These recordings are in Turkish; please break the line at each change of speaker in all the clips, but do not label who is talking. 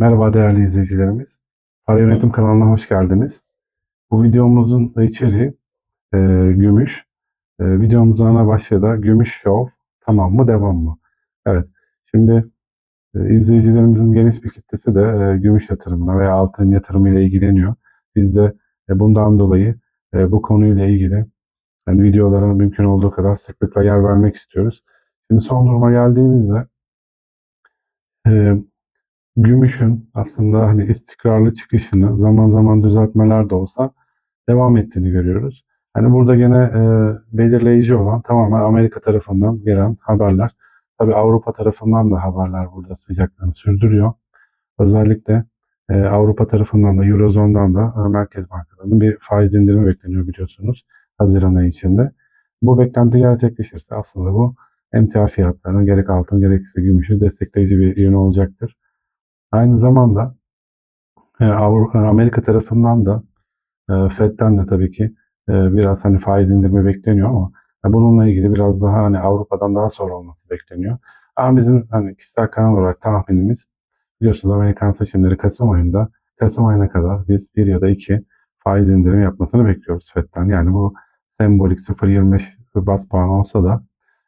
Merhaba değerli izleyicilerimiz. Para Yönetim kanalına hoş geldiniz. Bu videomuzun içeriği e, gümüş. E, videomuzun ana başlığı da gümüş show tamam mı devam mı? Evet. Şimdi e, izleyicilerimizin geniş bir kitlesi de e, gümüş yatırımına veya altın yatırımıyla ilgileniyor. Biz de e, bundan dolayı e, bu konuyla ilgili yani videolara mümkün olduğu kadar sıklıkla yer vermek istiyoruz. Şimdi son duruma geldiğimizde e, gümüşün aslında hani istikrarlı çıkışını zaman zaman düzeltmeler de olsa devam ettiğini görüyoruz. Hani burada gene e, belirleyici olan tamamen Amerika tarafından gelen haberler. Tabii Avrupa tarafından da haberler burada sıcaklığını sürdürüyor. Özellikle e, Avrupa tarafından da Eurozone'dan da e, Merkez Bankalarının bir faiz indirimi bekleniyor biliyorsunuz Haziran ayı içinde. Bu beklenti gerçekleşirse aslında bu emtia fiyatlarının gerek altın gerekse gümüşü destekleyici bir yönü olacaktır. Aynı zamanda e, Avrupa, Amerika tarafından da e, Fed'den de tabii ki e, biraz hani faiz indirme bekleniyor ama e, bununla ilgili biraz daha hani Avrupa'dan daha sonra olması bekleniyor. Ama bizim hani kişisel kanal olarak tahminimiz biliyorsunuz Amerikan seçimleri Kasım ayında Kasım ayına kadar biz bir ya da iki faiz indirimi yapmasını bekliyoruz Fed'den. Yani bu sembolik 0.25 bas puan olsa da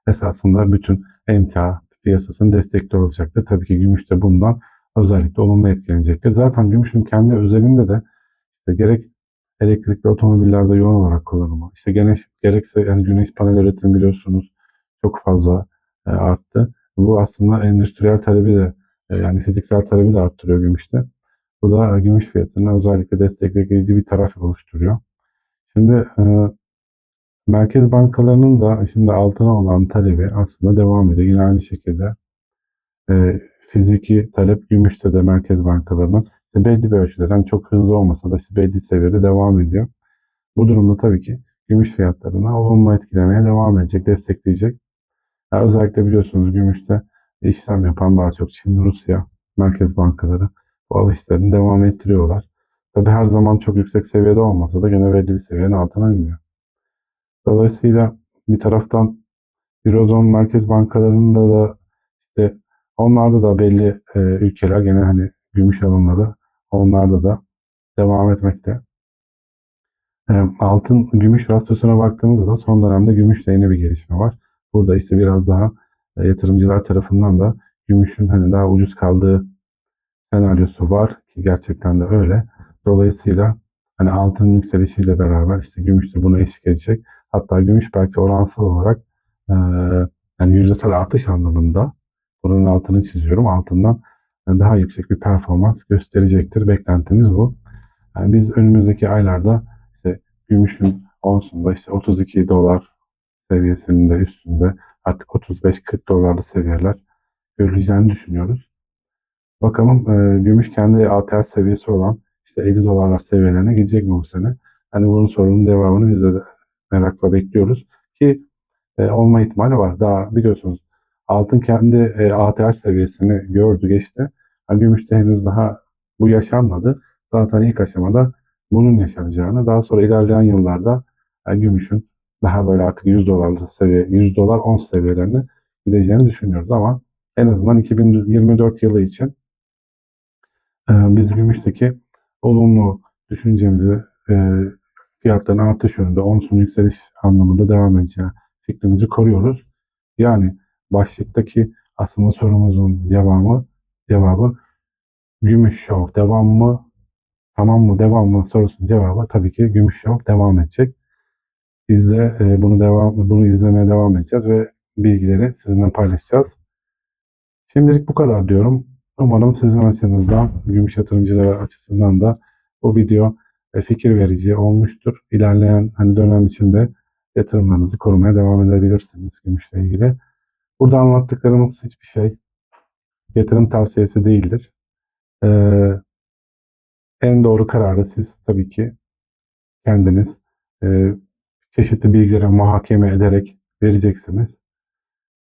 esasında bütün emtia piyasasını destekli olacaktır. Tabii ki gümüş de bundan özellikle olumlu etkilenecektir. Zaten gümüşün kendi özelinde de işte gerek elektrikli otomobillerde yoğun olarak kullanımı, işte gene, gerekse yani güneş panel üretimi biliyorsunuz çok fazla e, arttı. Bu aslında endüstriyel talebi de e, yani fiziksel talebi de arttırıyor gümüşte. Bu da gümüş fiyatını özellikle destekleyici bir taraf oluşturuyor. Şimdi e, merkez bankalarının da şimdi altına olan talebi aslında devam ediyor. Yine aynı şekilde e, fiziki talep gümüşte de merkez bankalarının işte belli bir ölçüde yani çok hızlı olmasa da işte belli seviyede devam ediyor. Bu durumda tabii ki gümüş fiyatlarına olumlu etkilemeye devam edecek, destekleyecek. Yani özellikle biliyorsunuz gümüşte işlem yapan daha çok Çin, Rusya merkez bankaları bu alışlarını devam ettiriyorlar. Tabii her zaman çok yüksek seviyede olmasa da gene belli bir seviyenin altına inmiyor. Dolayısıyla bir taraftan Eurozone merkez bankalarında da işte onlarda da belli e, ülkeler gene hani gümüş alımları onlarda da devam etmekte. E, altın gümüş rasyosuna baktığımızda da son dönemde gümüşte yeni bir gelişme var. Burada işte biraz daha e, yatırımcılar tarafından da gümüşün hani daha ucuz kaldığı senaryosu var ki gerçekten de öyle. Dolayısıyla hani altın yükselişiyle beraber işte gümüş de buna eşlik edecek. Hatta gümüş belki oransal olarak e, yani yüzdesel artış anlamında buranın altını çiziyorum. Altından daha yüksek bir performans gösterecektir. Beklentimiz bu. Yani biz önümüzdeki aylarda işte gümüşün onsunda işte 32 dolar seviyesinde üstünde artık 35-40 dolarlı seviyeler görüleceğini düşünüyoruz. Bakalım e, gümüş kendi ATH seviyesi olan işte 50 dolarlar seviyelerine gidecek mi bu sene? Hani bunun sorunun devamını biz de merakla bekliyoruz ki e, olma ihtimali var. Daha biliyorsunuz altın kendi e, ATH seviyesini gördü geçti. Yani gümüşte henüz daha bu yaşanmadı. Zaten ilk aşamada bunun yaşanacağını daha sonra ilerleyen yıllarda yani gümüşün daha böyle artık 100 dolarlı seviye, 100 dolar 10 seviyelerine gideceğini düşünüyoruz ama en azından 2024 yılı için e, biz gümüşteki olumlu düşüncemizi e, fiyatların artış yönünde, onsun yükseliş anlamında devam edeceği fikrimizi koruyoruz. Yani başlıktaki aslında sorumuzun cevabı cevabı Gümüş Show devam mı? Tamam mı? Devam mı? Sorusunun cevabı tabii ki Gümüş Show devam edecek. Biz de e, bunu devam bunu izlemeye devam edeceğiz ve bilgileri sizinle paylaşacağız. Şimdilik bu kadar diyorum. Umarım sizin açınızdan, gümüş yatırımcılar açısından da bu video e, fikir verici olmuştur. İlerleyen hani dönem içinde yatırımlarınızı korumaya devam edebilirsiniz gümüşle ilgili. Burada anlattıklarımız hiçbir şey yatırım tavsiyesi değildir. Ee, en doğru kararı siz tabii ki kendiniz e, çeşitli bilgilere muhakeme ederek vereceksiniz.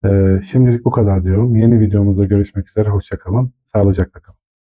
Ee, şimdilik bu kadar diyorum. Yeni videomuzda görüşmek üzere. Hoşçakalın. Sağlıcakla kalın.